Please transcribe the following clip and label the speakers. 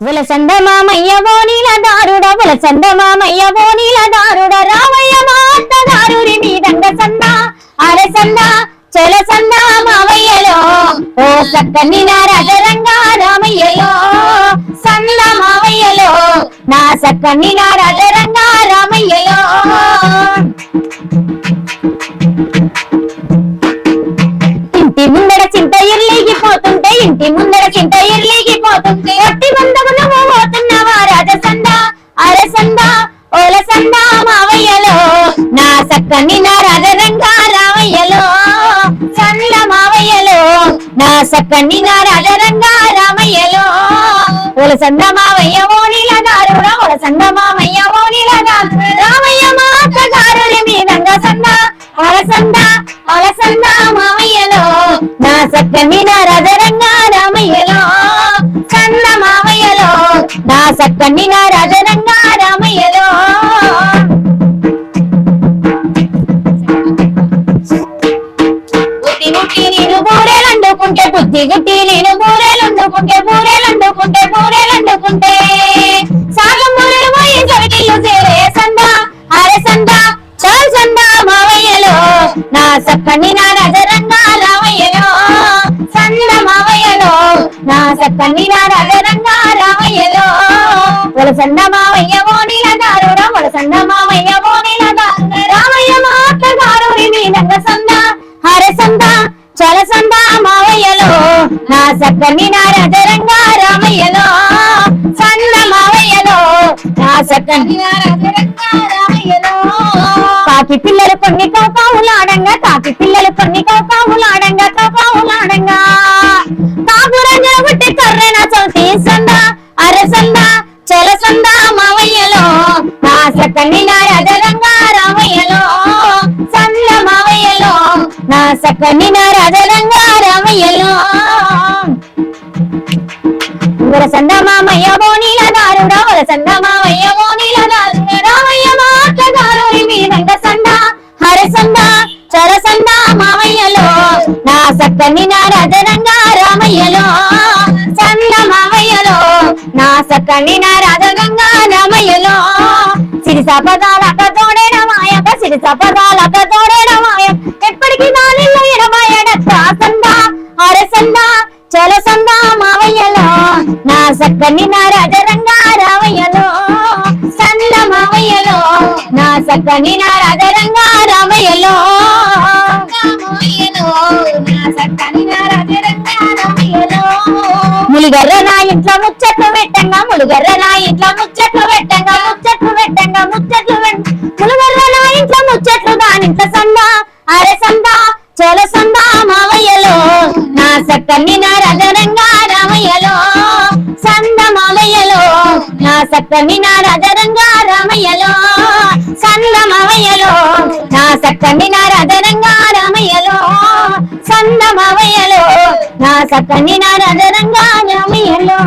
Speaker 1: విలసంద మామయ్య ఓనీల దారుడ విలసంద మామయ్య ఓనీల దారుడ రామయ్య మాత దారుడి మీదంగ సంద అరే సంద చెల సంద మావయ్యలో. ఓ సక్కని నా రాజరంగా రామయ్యలో సంద మావయ్యలో. నా సక్కని నా రాజరంగా రామయ్యలో. ఇంటి ముందర చింత ఇర్లిగిపోతుంటే ఇంటి ముందు సక్కని నా రాజరంగా రామయ్యలో ఓలసంద మావయ్య ఓనిల దారుడా ఓలసంద మామయ్య రామయ్య మాత దారుడి మీదంగా సంద అలసంద అలసంద మామయ్యలో. నా సక్కని నా రామయ్యలో చంద మామయ్యలో. నా సక్కని నా దిగుట్టి నేను బూరేలు గుట్టి బూరేలు బూరెలండుకుంటే బూరెలండుకుంటే బూరెలండుకుంటే సాగం బూరెలు పోయి సవిటిల్లు చేరే సంద అరే సంద చాలు సంద మావయ్యలో. నా సక్కని నా రజరంగ రామయ్యలో సంద మావయ్యలో. నా సక్కని నా రజరంగ రామయ్యలో వలసంద మావయ్య ఓనిల దారుడ వలసంద మావయ్య సక్కని రామయ్యలో సంద మావయ్యలో నా సక్కని కాకి పిల్లలు కొన్ని కోపావులాడంగా కాకి పిల్లలు కొన్ని బుట్టి కర్రెన చౌతి సంద అరసంద మావయ్యలో నా సక్కని రామయ్యలో సంద మావయ్యలో నా సక్కని నా వరసంద మామయ్య బోనీల దారుడ వరసంద మామయ్య బోనీల దారుడ రామయ్య మాత దారుడి మీదంగ సంద హరసంద చరసంద మామయ్యలో. నా సక్కని నా రజరంగా రామయ్యలో. సంద మామయ్యలో. నా సక్కని నా రజరంగా రామయ్యలో. సిరి సపదాలక తోడేన మాయక సిరి సపదాలక తోడేన మాయ ఎప్పటికీ నాలిల్లో ఎడమాయడత్త సంద హరసంద సక్కని నా రాజరంగా రామయ్యలో. నా సక్కని నా రాజరంగా రామయ్యలో. ములిగర్ర నా ఇంట్లో ముచ్చట్లు పెట్టంగా ములుగర్ర నా ఇంట్లో ముచ్చట్లు పెట్టంగా ముచ్చట్లు పెట్టంగా ముచ్చట్లు పెట్- ములుగర్ర నా ఇంట్లో ముచ్చట్లు దానింత సంద అరే సందా చోల సందా మావయ్యలో నా సక్కని నా సప్తమి సక్కని నా రజరంగా రామయ్యలో సందమవయ్యలో నా సప్తమి నా రజరంగా రామయ్యలో సందమవయ్యలో నా సప్తమి నా రజరంగా రామయ్యలో